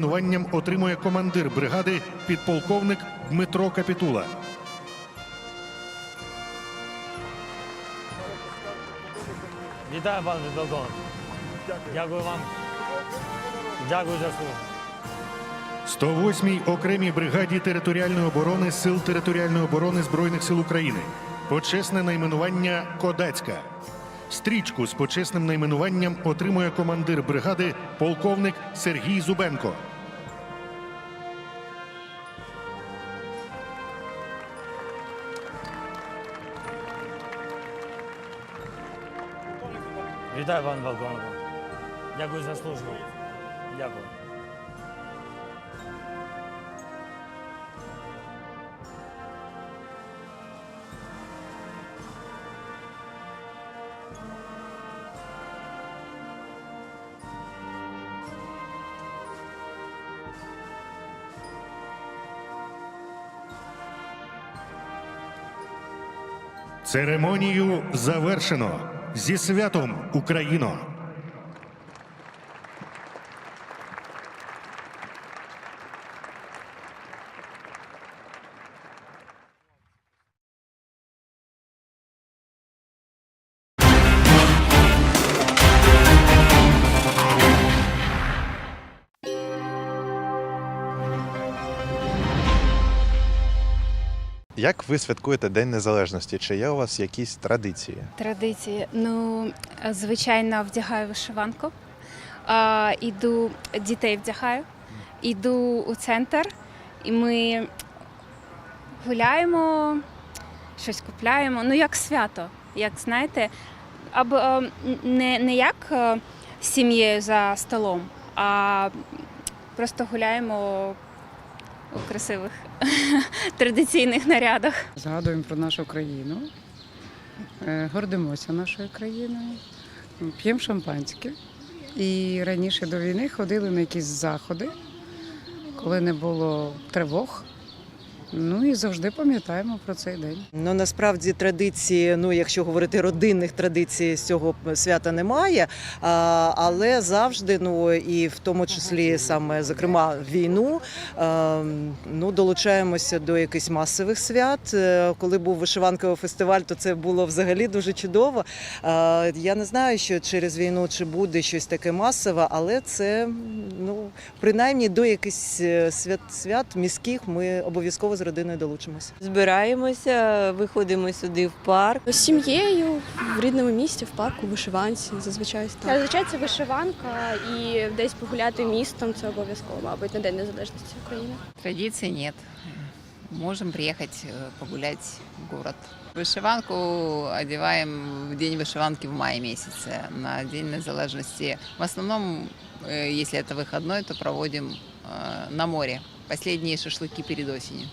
Найменуванням отримує командир бригади підполковник Дмитро Капітула. Вітаю, пане Білдон. Дякую вам. Дякую за службу. 108-й окремій бригаді територіальної оборони Сил територіальної оборони Збройних сил України. Почесне найменування Кодацька. Стрічку з почесним найменуванням отримує командир бригади полковник Сергій Зубенко. Вітаю, пане Балконко. Дякую за службу. Дякую. Церемонію завершено. Зі святом Україно! Як ви святкуєте День Незалежності? Чи є у вас якісь традиції? Традиції. Ну, звичайно, вдягаю вишиванку, а, іду дітей вдягаю, іду у центр, і ми гуляємо, щось купляємо. Ну, як свято, як знаєте, або не, не як сім'єю за столом, а просто гуляємо у красивих традиційних нарядах. Згадуємо про нашу країну, е, гордимося нашою країною, п'ємо шампанське. І раніше до війни ходили на якісь заходи, коли не було тривог. Ну і завжди пам'ятаємо про цей день. Ну насправді традиції, ну якщо говорити родинних традицій, з цього свята немає. А, але завжди, ну і в тому числі саме зокрема війну, а, ну долучаємося до якихось масових свят. Е, Коли був вишиванковий фестиваль, то це було взагалі дуже чудово. А, я не знаю, що через війну чи буде щось таке масове, але це ну принаймні до якихось е, свят свят міських ми обов'язково з родиною долучимося. Збираємося, виходимо сюди в парк. З сім'єю в рідному місті, в парку, в вишиванці, зазвичай так. Зазвичай це вишиванка і десь погуляти містом це обов'язково, мабуть, на День Незалежності України. Традиций нет. Можем приехать э, погулять в город. Вышиванку одеваем в день вышиванки в мае месяце, на День незалежности. В основном, э, если это выходной, то проводим э, на море. Последние шашлыки перед осенью.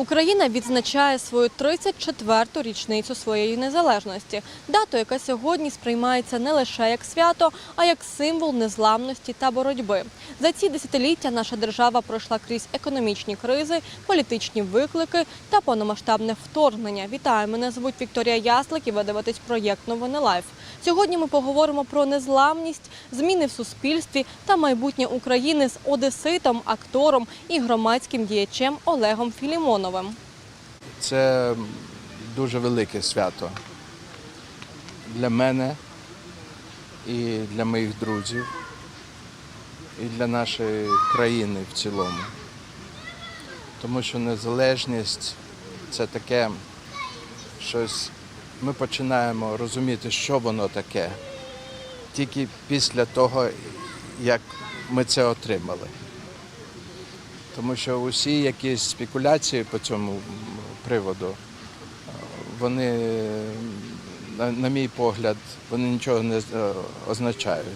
Україна відзначає свою 34-ту річницю своєї незалежності, дату, яка сьогодні сприймається не лише як свято, а як символ незламності та боротьби. За ці десятиліття наша держава пройшла крізь економічні кризи, політичні виклики та повномасштабне вторгнення. Вітаю, мене звуть Вікторія Яслик і ви дивитесь проєкт Новини Лайф. Сьогодні ми поговоримо про незламність, зміни в суспільстві та майбутнє України з одеситом, актором і громадським діячем Олегом Філімоновим. Це дуже велике свято для мене і для моїх друзів, і для нашої країни в цілому. Тому що незалежність це таке щось, ми починаємо розуміти, що воно таке, тільки після того, як ми це отримали. Тому що усі якісь спекуляції по цьому приводу, е, вони, на, на мій погляд, вони нічого не е, означають.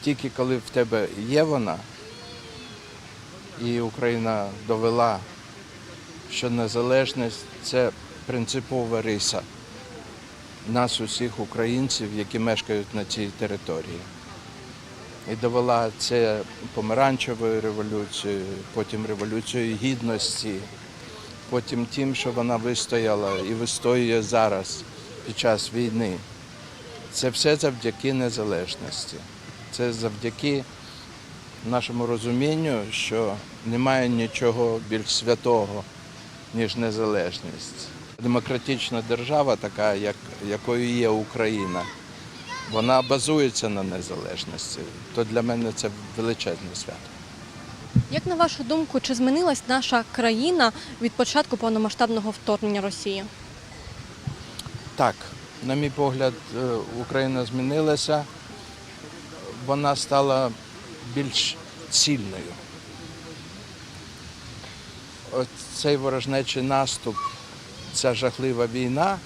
Тільки коли в тебе є вона, і Україна довела, що незалежність це принципова риса нас, усіх українців, які мешкають на цій території і довела це помаранчевою революцією, потім революцією гідності, потім тим, що вона вистояла і вистоює зараз під час війни. Це все завдяки незалежності. Це завдяки нашому розумінню, що немає нічого більш святого, ніж незалежність. Демократична держава, така, як, якою є Україна, вона базується на незалежності. То для мене це величезне свято. Як на вашу думку, чи змінилась наша країна від початку повномасштабного вторгнення Росії? Так, на мій погляд, е, Україна змінилася. Вона стала більш цільною. Цей ворожнечий наступ, ця жахлива війна,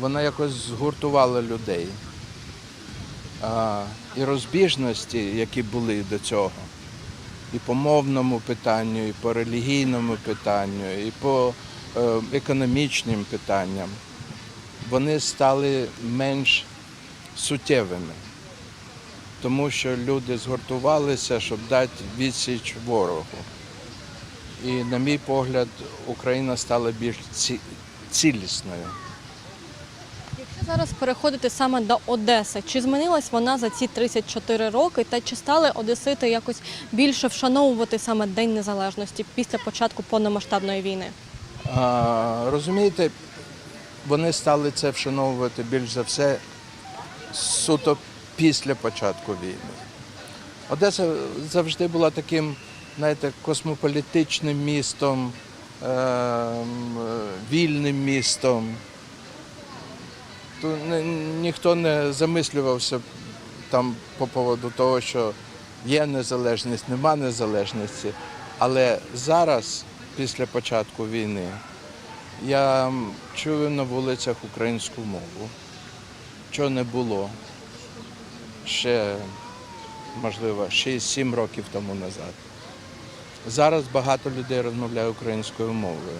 вона якось згуртувала людей. І розбіжності, які були до цього, і по мовному питанню, і по релігійному питанню, і по е, економічним питанням вони стали менш суттєвими, тому що люди згуртувалися, щоб дати відсіч ворогу. І, на мій погляд, Україна стала більш цілісною. Зараз переходити саме до Одеси, чи змінилась вона за ці 34 роки, та чи стали одесити якось більше вшановувати саме День Незалежності після початку повномасштабної війни? А, розумієте, вони стали це вшановувати більш за все суто після початку війни. Одеса завжди була таким, знаєте, космополітичним містом, ем, е, вільним містом. Тут ні- ніхто не замислювався там по поводу того, що є незалежність, нема незалежності. Але зараз, після початку війни, я чую на вулицях українську мову, чого не було ще, можливо, 6-7 років тому назад. Зараз багато людей розмовляє українською мовою.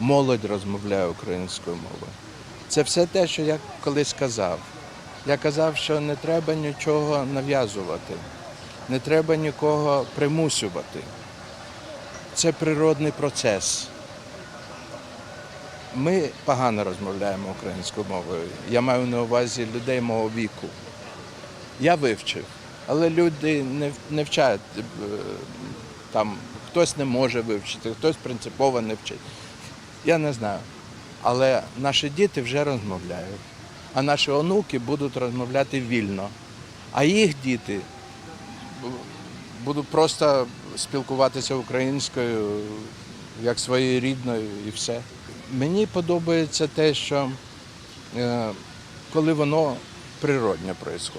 Молодь розмовляє українською мовою. Це все те, що я колись казав. Я казав, що не треба нічого нав'язувати, не треба нікого примусювати. Це природний процес. Ми погано розмовляємо українською мовою. Я маю на увазі людей мого віку. Я вивчив, але люди не, не вчать. е, Там хтось не може вивчити, хтось принципово не вчить. Я не знаю. Але наші діти вже розмовляють, а наші онуки будуть розмовляти вільно. А їх діти будуть просто спілкуватися українською як своєю рідною і все. Мені подобається те, що е, коли воно природньо відбувається.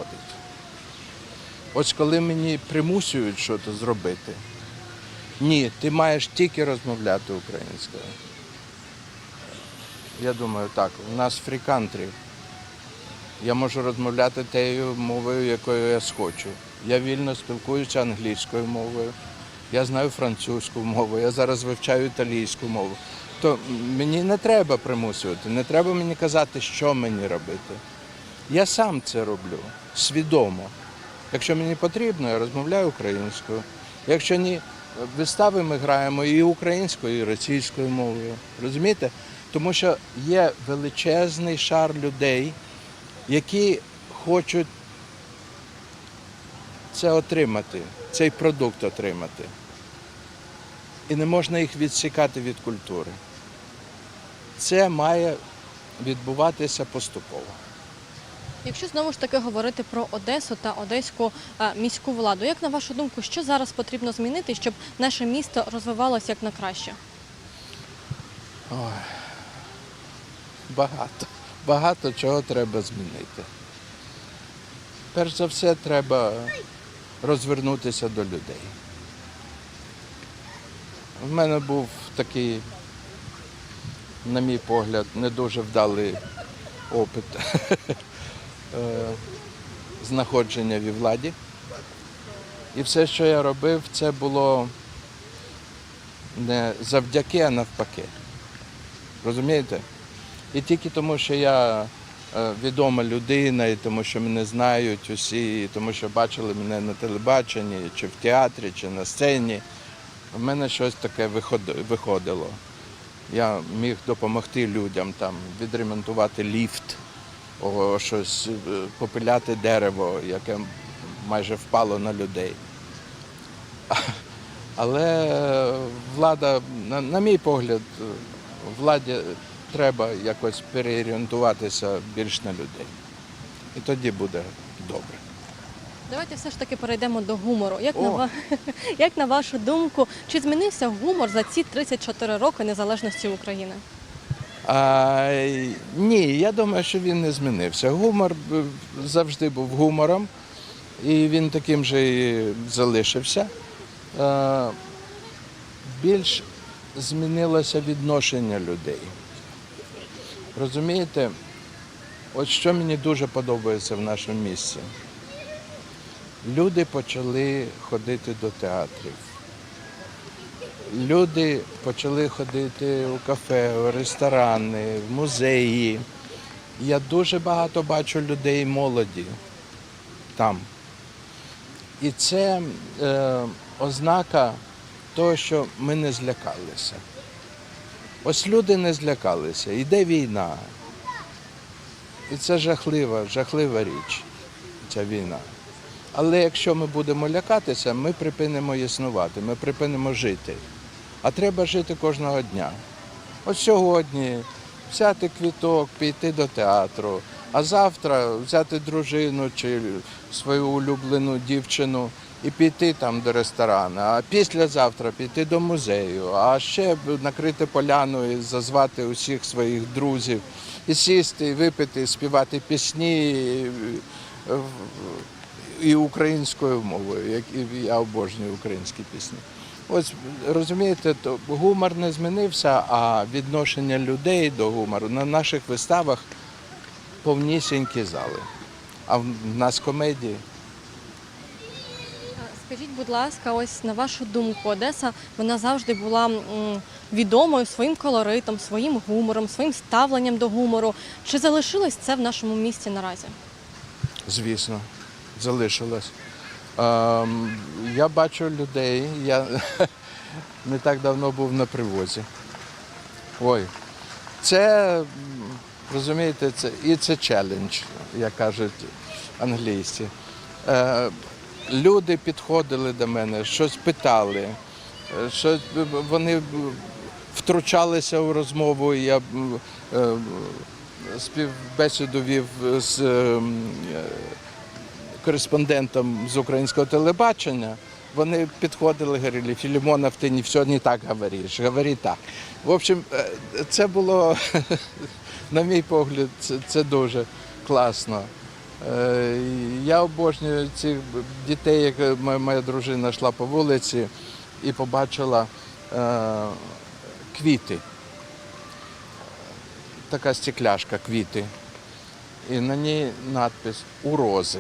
Ось коли мені примусюють щось зробити, ні, ти маєш тільки розмовляти українською. Я думаю, так, у нас фрі-кантрі. Я можу розмовляти тією мовою, якою я схочу. Я вільно спілкуюся англійською мовою, я знаю французьку мову, я зараз вивчаю італійську мову. То мені не треба примусувати, не треба мені казати, що мені робити. Я сам це роблю свідомо. Якщо мені потрібно, я розмовляю українською. Якщо ні, вистави ми граємо і українською, і російською мовою. Розумієте? Тому що є величезний шар людей, які хочуть це отримати, цей продукт отримати. І не можна їх відсікати від культури. Це має відбуватися поступово. Якщо знову ж таки говорити про Одесу та одеську е, міську владу, як на вашу думку, що зараз потрібно змінити, щоб наше місто розвивалося як на краще? Ой, багато, багато чого треба змінити. Перш за все, треба розвернутися до людей. В мене був такий, на мій погляд, не дуже вдалий опит е, знаходження в владі. І все, що я робив, це було не завдяки, а навпаки. Розумієте? І тільки тому, що я е, відома людина, і тому, що мене знають усі, і тому що бачили мене на телебаченні, чи в театрі, чи на сцені, в мене щось таке виходило. Я міг допомогти людям там, відремонтувати ліфт, о, щось е, попиляти дерево, яке майже впало на людей. Але е, влада, на, на мій погляд, владі треба якось переорієнтуватися більш на людей. І тоді буде добре. Давайте все ж таки перейдемо до гумору. Як, на, ва- як на вашу думку, чи змінився гумор за ці 34 роки незалежності України? А, й- ні, я думаю, що він не змінився. Гумор завжди був гумором, і він таким же і залишився. Е, більш змінилося відношення людей. Розумієте, от що мені дуже подобається в нашому місті. Люди почали ходити до театрів. Люди почали ходити у кафе, у ресторани, в музеї. Я дуже багато бачу людей молоді там. І це е, ознака того, що ми не злякалися. Ось люди не злякалися. Йде війна. І це жахлива, жахлива річ, ця війна. Але якщо ми будемо лякатися, ми припинимо існувати, ми припинимо жити. А треба жити кожного дня. От сьогодні взяти квіток, піти до театру, а завтра взяти дружину чи свою улюблену дівчину і піти там до ресторану, а післязавтра піти до музею, а ще накрити поляну і зазвати усіх своїх друзів, і сісти, і випити, і співати пісні. і, і українською мовою, як і я обожнюю українські пісні. Ось розумієте, то гумор не змінився, а відношення людей до гумору на наших виставах повнісінькі зали. А в нас комедії. Скажіть, будь ласка, ось на вашу думку, Одеса вона завжди була відомою своїм колоритом, своїм гумором, своїм ставленням до гумору. Чи залишилось це в нашому місті наразі? Звісно, залишилось. Ем, я бачу людей, я не так давно був на привозі. Ой, це, розумієте, це, і це челендж, як кажуть англійці. Е, люди підходили до мене, щось питали, е, щось вони втручалися у розмову. Я е, співбесіду вів з ем, е, кореспондентом з українського телебачення. Вони підходили, говорили, Філімонов, ти не все не так говориш, говори так. В общем, е, це було, на мій погляд, це, це дуже класно. Е, Я обожнюю цих дітей, як моя, дружина йшла по вулиці і побачила е, квіти. Така стекляшка, квіти. І на ній надпис у рози.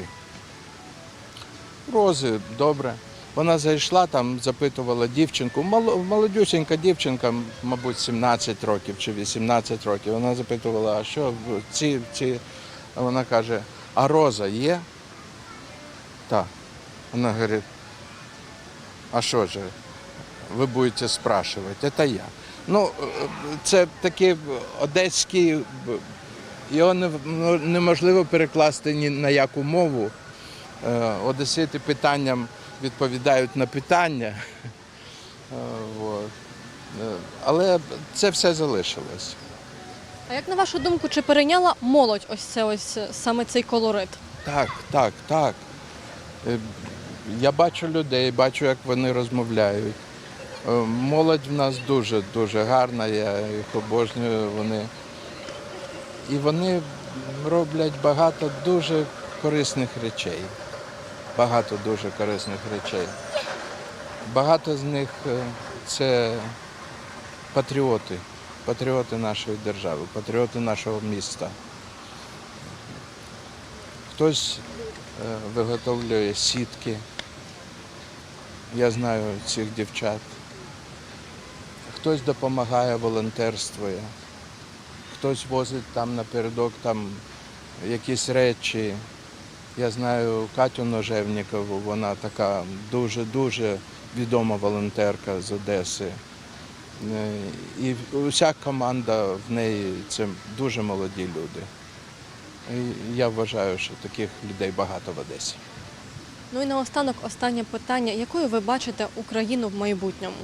Рози, добре. Вона зайшла там, запитувала дівчинку, молодюсінька дівчинка, мабуть, 17 років чи 18 років. Вона запитувала, а що ці, ці. Вона каже, а роза є? Так. Вона говорить, а що ж, ви будете спрашувати, це я. Ну, це такі одеські, його неможливо перекласти ні на яку мову. Е, Одесити питанням відповідають на питання. Е. Е, Але це все залишилось. А як на вашу думку, чи перейняла молодь ось це ось е, саме цей колорит? Так, так, так. Е, Я бачу людей, бачу, як вони розмовляють. Е, Молодь в нас дуже дуже гарна, я їх обожнюю. Вони. І вони роблять багато дуже корисних речей. Багато дуже корисних речей. Багато з них це патріоти, патріоти нашої держави, патріоти нашого міста. Хтось е, виготовлює сітки. Я знаю цих дівчат. Хтось допомагає, волонтерствує, хтось возить там напередок там якісь речі. Я знаю Катю Ножевнікову, вона така дуже-дуже відома волонтерка з Одеси. Е, І уся команда в неї це дуже молоді люди. І я вважаю, що таких людей багато в Одесі. Ну і наостанок останнє питання: якою ви бачите Україну в майбутньому?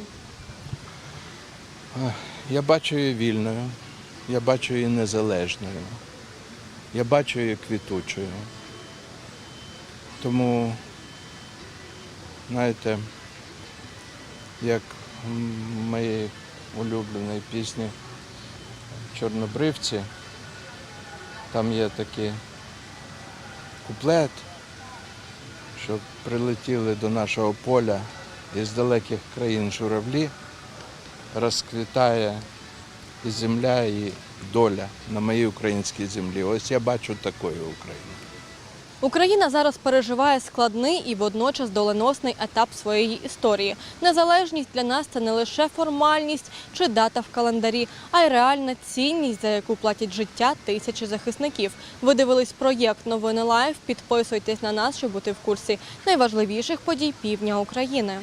Я бачу її вільною, я бачу її незалежною, я бачу її квітучою. Тому, знаєте, як в моїй улюбленій пісні Чорнобривці, там є такий куплет, що прилетіли до нашого поля із далеких країн журавлі розквітає і земля, і доля на моїй українській землі. Ось я бачу такою Україну. Україна зараз переживає складний і водночас доленосний етап своєї історії. Незалежність для нас це не лише формальність чи дата в календарі, а й реальна цінність, за яку платять життя тисячі захисників. Ви дивились проєкт Новини Лайф. Підписуйтесь на нас, щоб бути в курсі найважливіших подій півдня України.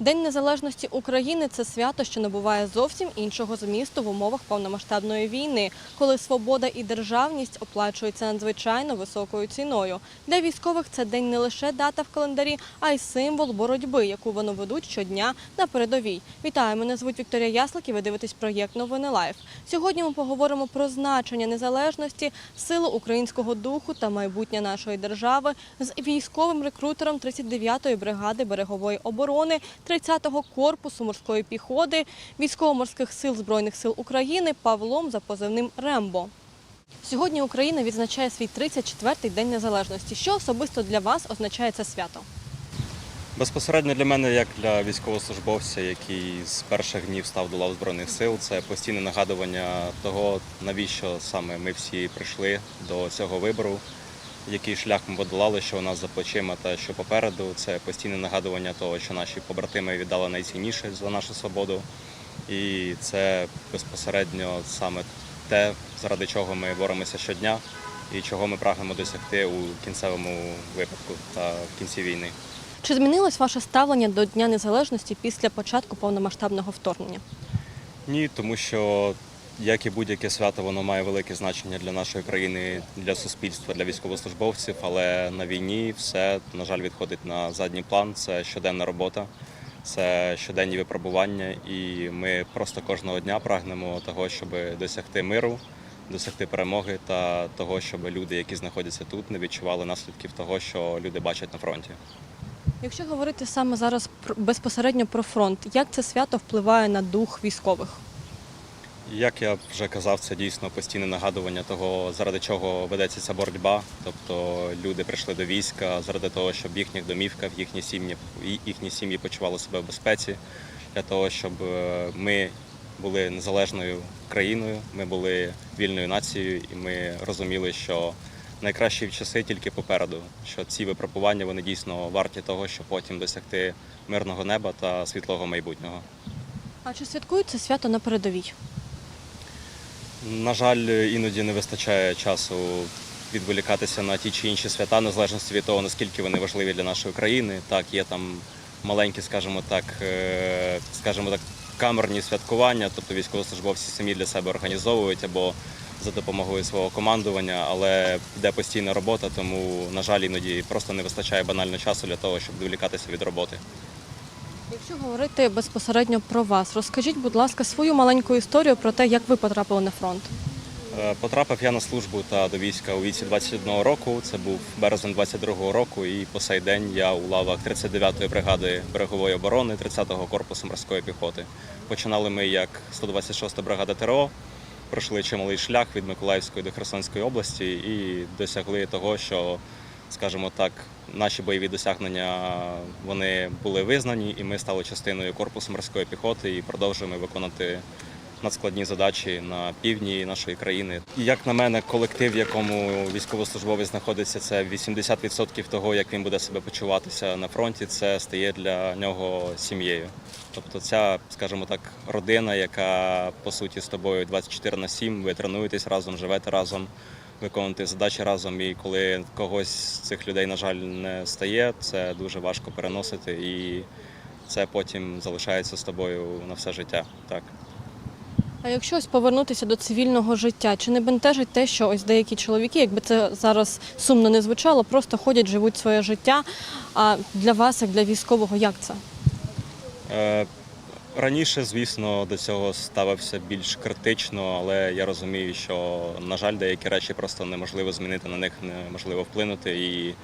День незалежності України це свято, що набуває зовсім іншого змісту в умовах повномасштабної війни, коли свобода і державність оплачуються надзвичайно високою ціною. Для військових це день не лише дата в календарі, а й символ боротьби, яку вони ведуть щодня на передовій. Вітаю, мене звуть Вікторія Яслик і ви дивитесь проєкт Новини Лайф. Сьогодні ми поговоримо про значення незалежності, силу українського духу та майбутнє нашої держави з військовим рекрутером 39-ї бригади берегової оборони, 30-го корпусу морської піхоти, військово-морських сил Збройних сил України Павлом за позивним Рембо. Сьогодні Україна відзначає свій 34-й день незалежності. Що особисто для вас означає це свято? Безпосередньо для мене, як для військовослужбовця, який з перших днів став до лав Збройних сил, це постійне нагадування того, навіщо саме ми всі прийшли до цього вибору, який шлях ми подолали, що у нас за плечима та що попереду. Це постійне нагадування того, що наші побратими віддали найцінніше за нашу свободу. І це безпосередньо саме те, заради чого ми боремося щодня і чого ми прагнемо досягти у кінцевому випадку та в кінці війни. Чи змінилось ваше ставлення до Дня Незалежності після початку повномасштабного вторгнення? Ні, тому що як і будь-яке свято, воно має велике значення для нашої країни, для суспільства, для військовослужбовців. Але на війні все, на жаль, відходить на задній план. Це щоденна робота, це щоденні випробування, і ми просто кожного дня прагнемо того, щоб досягти миру, досягти перемоги та того, щоб люди, які знаходяться тут, не відчували наслідків того, що люди бачать на фронті. Якщо говорити саме зараз безпосередньо про фронт, як це свято впливає на дух військових? Як я вже казав, це дійсно постійне нагадування того, заради чого ведеться ця боротьба. Тобто люди прийшли до війська заради того, щоб в їхніх домівках, їхні сім'ї, їхні сім'ї почували себе в безпеці, для того, щоб е, ми були незалежною країною, ми були вільною нацією, і ми розуміли, що найкращі часи тільки попереду. Що ці випробування вони дійсно варті того, щоб потім досягти мирного неба та світлого майбутнього. А чи святкують це свято на передовій? На жаль, іноді не вистачає часу відволікатися на ті чи інші свята, незалежності від того, наскільки вони важливі для нашої країни. Так, є там маленькі, скажімо так, е, скажімо так, камерні святкування, тобто військовослужбовці самі для себе організовують або за допомогою свого командування, але йде постійна робота, тому, на жаль, іноді просто не вистачає банально часу для того, щоб відволікатися від роботи. Якщо говорити безпосередньо про вас, розкажіть, будь ласка, свою маленьку історію про те, як ви потрапили на фронт. Е, Потрапив я на службу та до війська у віці 21 року. Це був березень 22 року, і по сей день я у лавах 39-ї бригади берегової оборони 30-го корпусу морської піхоти. Починали ми як 126-та бригада ТРО, пройшли чималий шлях від Миколаївської до Херсонської області і досягли того, що, скажімо так, наші бойові досягнення вони були визнані, і ми стали частиною корпусу морської піхоти і продовжуємо виконати надскладні задачі на півдні нашої країни. І як на мене, колектив, в якому військовослужбовець знаходиться, це 80% того, як він буде себе почуватися на фронті, це стає для нього сім'єю. Тобто ця, скажімо так, родина, яка по суті з тобою 24 на 7, ви тренуєтесь разом, живете разом, виконуєте задачі разом. І коли когось з цих людей, на жаль, не стає, це дуже важко переносити, і це потім залишається з тобою на все життя. Так. А якщо ось повернутися до цивільного життя, чи не бентежить те, що ось деякі чоловіки, якби це зараз сумно не звучало, просто ходять, живуть своє життя. А для вас, як для військового, як це? Е, Раніше, звісно, до цього ставився більш критично, але я розумію, що, на жаль, деякі речі просто неможливо змінити, на них неможливо вплинути. І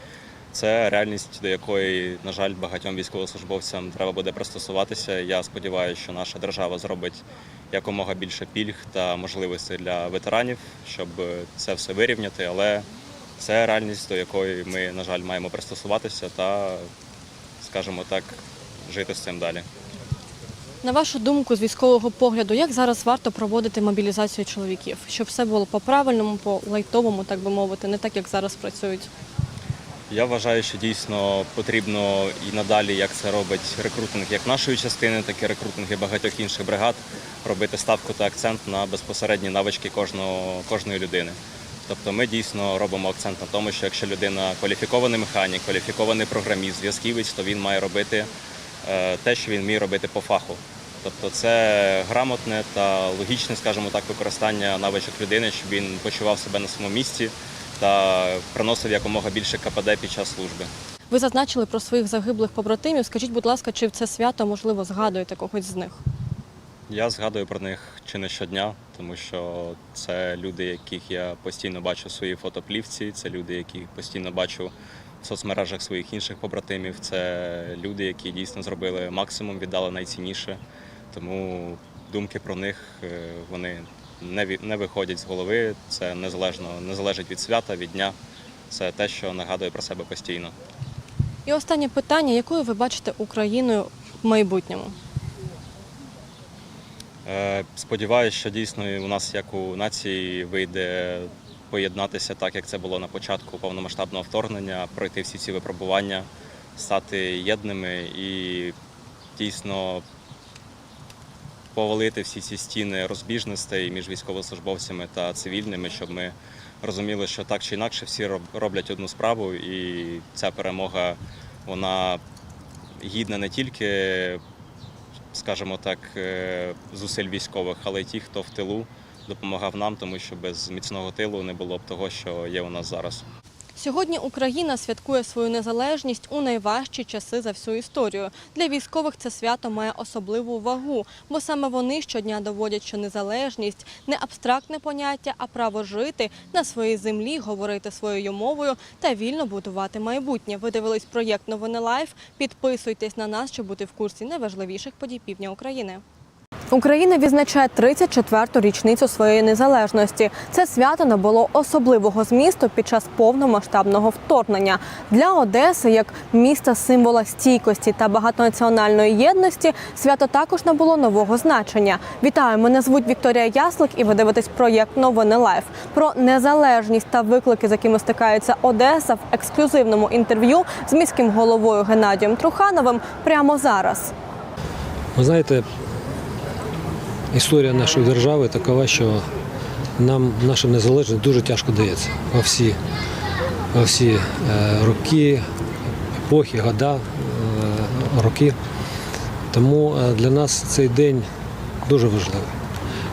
це реальність, до якої, на жаль, багатьом військовослужбовцям треба буде пристосуватися. Я сподіваюся, що наша держава зробить якомога більше пільг та можливостей для ветеранів, щоб це все вирівняти. Але це реальність, до якої ми, на жаль, маємо пристосуватися та, скажімо так, жити з цим далі. На вашу думку, з військового погляду, як зараз варто проводити мобілізацію чоловіків, щоб все було по правильному, по лайтовому, так би мовити, не так, як зараз працюють? Я вважаю, що дійсно потрібно і надалі, як це робить рекрутинг як нашої частини, так і рекрутинг і багатьох інших бригад, робити ставку та акцент на безпосередні навички кожного, кожної людини. Тобто ми дійсно робимо акцент на тому, що якщо людина кваліфікований механік, кваліфікований програміст, зв'язківець, то він має робити те, що він вміє робити по фаху. Тобто це грамотне та логічне, скажімо так, використання навичок людини, щоб він почував себе на своєму місці та приносив якомога більше КПД під час служби. Ви зазначили про своїх загиблих побратимів. Скажіть, будь ласка, чи в це свято можливо згадуєте когось з них? Я згадую про них чи не щодня, тому що це люди, яких я постійно бачу в своїй фотоплівці, це люди, яких постійно бачу в соцмережах своїх інших побратимів. Це люди, які дійсно зробили максимум, віддали найцінніше. Тому думки про них е, вони не виходять з голови. Це незалежно не залежить від свята, від дня. Це те, що нагадує про себе постійно. І останнє питання: якою ви бачите Україною в майбутньому? Е, Сподіваюся, що дійсно у нас, як у нації, вийде поєднатися так, як це було на початку повномасштабного вторгнення, пройти всі ці випробування, стати єдними і дійсно повалити всі ці стіни розбіжностей між військовослужбовцями та цивільними, щоб ми розуміли, що так чи інакше всі роблять одну справу, і ця перемога вона гідна не тільки скажімо так, е, зусиль військових, але й ті, хто в тилу допомагав нам, тому що без міцного тилу не було б того, що є у нас зараз. Сьогодні Україна святкує свою незалежність у найважчі часи за всю історію. Для військових це свято має особливу вагу, бо саме вони щодня доводять, що незалежність не абстрактне поняття, а право жити на своїй землі, говорити своєю мовою та вільно будувати майбутнє. Ви дивились проєкт Новини Лайф. Підписуйтесь на нас, щоб бути в курсі найважливіших подій півдня України. Україна відзначає 34-ту річницю своєї незалежності. Це свято набуло особливого змісту під час повномасштабного вторгнення. Для Одеси, як міста символа стійкості та багатонаціональної єдності, свято також набуло нового значення. Вітаю! Мене звуть Вікторія Яслик, і ви дивитесь проєкт Новини Лайф про незалежність та виклики, з якими стикається Одеса в ексклюзивному інтерв'ю з міським головою Геннадієм Трухановим прямо зараз. Ви знаєте, історія нашої держави такова, що нам наша незалежність дуже тяжко дається во всі, во всі е, роки, епохи, года, е, роки. Тому е, для нас цей день дуже важливий.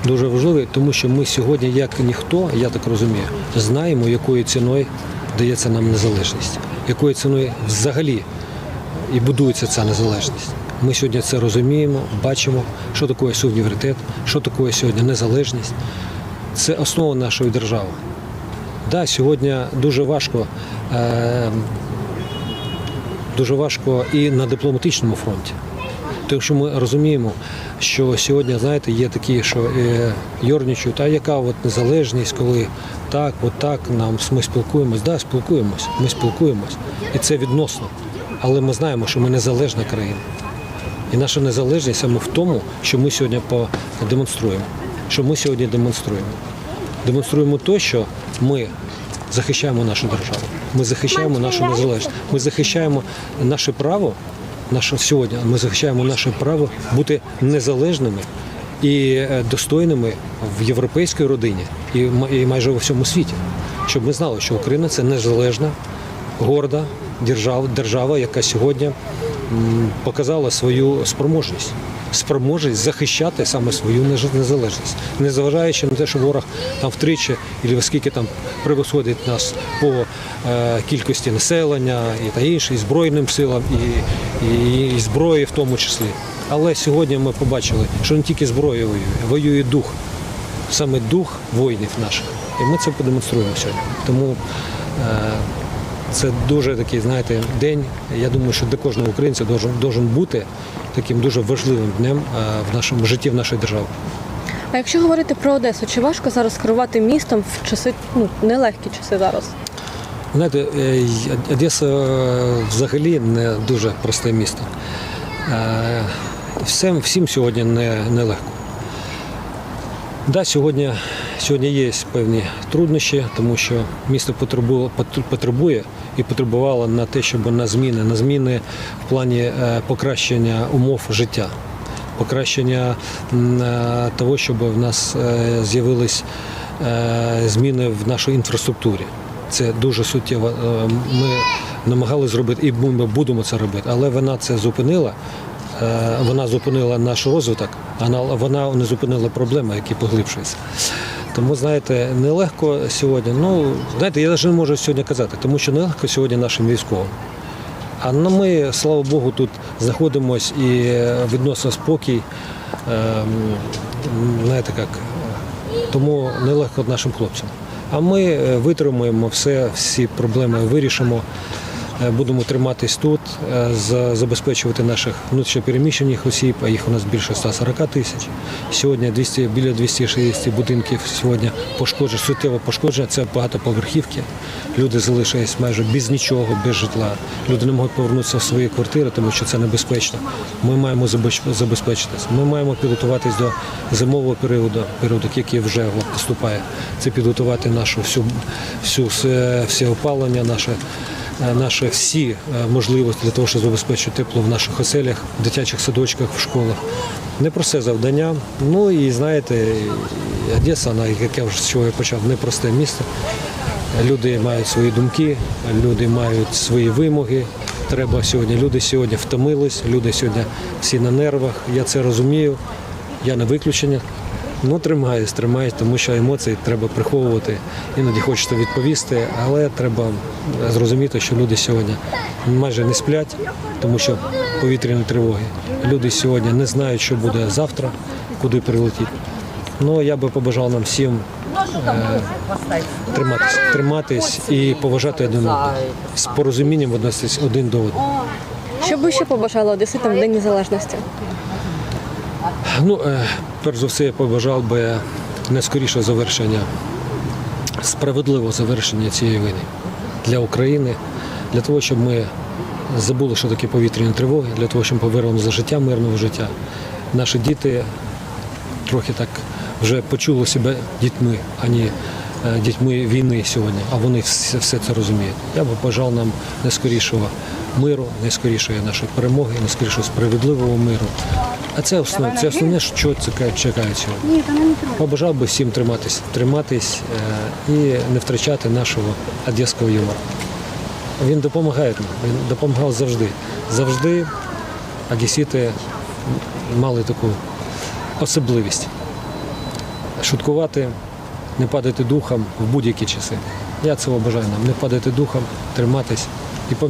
Дуже важливий, тому що ми сьогодні, як ніхто, я так розумію, знаємо, якою ціною дається нам незалежність, якою ціною взагалі і будується ця незалежність. Ми сьогодні це розуміємо, бачимо, що таке суверенітет, що таке сьогодні незалежність. Це основа нашої держави. Да, сьогодні дуже важко, е, дуже важко і на дипломатичному фронті. Тому що ми розуміємо, що сьогодні, знаєте, є такі, що е, йорничують, а яка от незалежність, коли так, от так, нам ми спілкуємось. Да, спілкуємось, ми спілкуємось. І це відносно. Але ми знаємо, що ми незалежна країна. І наша незалежність саме в тому, що ми сьогодні демонструємо. Що ми сьогодні демонструємо. Демонструємо те, що ми захищаємо нашу державу, ми захищаємо нашу незалежність, ми захищаємо наше право, наше сьогодні. Ми захищаємо наше право бути незалежними і е, достойними в європейській родині і майже у всьому світі. Щоб ми знали, що Україна це незалежна, горда держава, держава, яка сьогодні показала свою спроможність. Спроможність захищати саме свою незалежність, незважаючи на те, що ворог там втричі, і скільки там превосходить нас по е, кількості населення і та інше, і збройним силам, і, і, і зброї в тому числі. Але сьогодні ми побачили, що не тільки зброя воює, воює дух, саме дух воїнів наших. І ми це продемонструємо сьогодні. Тому е, це дуже такий, знаєте, день. Я думаю, що для кожного українця должен бути таким дуже важливим днем е, в нашому житті в нашої держави. А якщо говорити про Одесу, чи важко зараз керувати містом в часи ну нелегкі часи зараз? Знаєте, е, Одеса е, взагалі не дуже просте місто. Всім, всім сьогодні не, не. Да, сьогодні, сьогодні є певні труднощі, тому що місто потребує, і потребувало на те, щоб на зміни, на зміни в плані е, покращення умов життя, покращення е, того, щоб в нас е, з'явились зміни в нашій інфраструктурі. Це дуже суттєво. Ми намагалися зробити, і ми будемо це робити, але вона це зупинила. Вона зупинила наш розвиток, а на- вона не зупинила проблеми, які поглибшуються. Тому, знаєте, нелегко сьогодні. Ну, знаєте, я навіть не можу сьогодні казати, тому що нелегко сьогодні нашим військовим. А ну, ми, слава Богу, тут знаходимося і відносно спокій. Ем, Знаєте як, тому нелегко нашим хлопцям. А ми е, витримуємо все, всі проблеми вирішимо. Е, Будемо триматись тут, е, забезпечувати наших внутрішньопереміщених осіб, а їх у нас більше 140 тисяч. Сьогодні 200, біля 260 будинків сьогодні пошкоджено, суттєво пошкоджено. Це багатоповерхівки. Люди залишились майже без нічого, без житла. Люди не можуть повернутися в свої квартири, тому що це небезпечно. Ми маємо забезпеч- забезпечитися. Ми маємо підготуватись до зимового періоду, періоду, який вже от наступає. Це підготувати нашу всю, всю все, все опалення, наше наші всі е, можливості для того, щоб забезпечити тепло в наших оселях, в дитячих садочках, в школах. Непросте завдання. Ну і знаєте, Одеса, вона, як я вже з чого я почав, непросте місто. Люди мають свої думки, люди мають свої вимоги. Треба сьогодні. Люди сьогодні втомились, люди сьогодні всі на нервах. Я це розумію. Я не виключення. Ну, тримаюсь, тримаюсь, тому що емоції треба приховувати. Іноді хочеться відповісти, але треба зрозуміти, що люди сьогодні майже не сплять, тому що повітряні тривоги. Люди сьогодні не знають, що буде завтра, куди прилетіть. Ну, я би побажав нам всім е, триматись, триматись і поважати один одного. З порозумінням відноситись один до одного. Що б ви ще побажали одеситам в День Незалежності? Ну, е, перш за все, я побажав би найскоріше завершення, справедливого завершення цієї війни для України, для того, щоб ми забули, що таке повітряні тривоги, для того, щоб ми повернули за життя мирного життя. Наші діти трохи так вже почули себе дітьми, а не е, дітьми війни сьогодні, а вони все це розуміють. Я б бажав нам найскорішого миру, найскорішої нашої перемоги, найскорішого справедливого миру. А це основне, це основне, що чекає, сьогодні. Побажав би всім триматись, триматись е, і не втрачати нашого одеського юмору. Він допомагає нам, він допомагав завжди. Завжди одесіти мали таку особливість шуткувати, не падати духом в будь-які часи. Я цього бажаю нам, не падати духом, триматись і пам'ятати.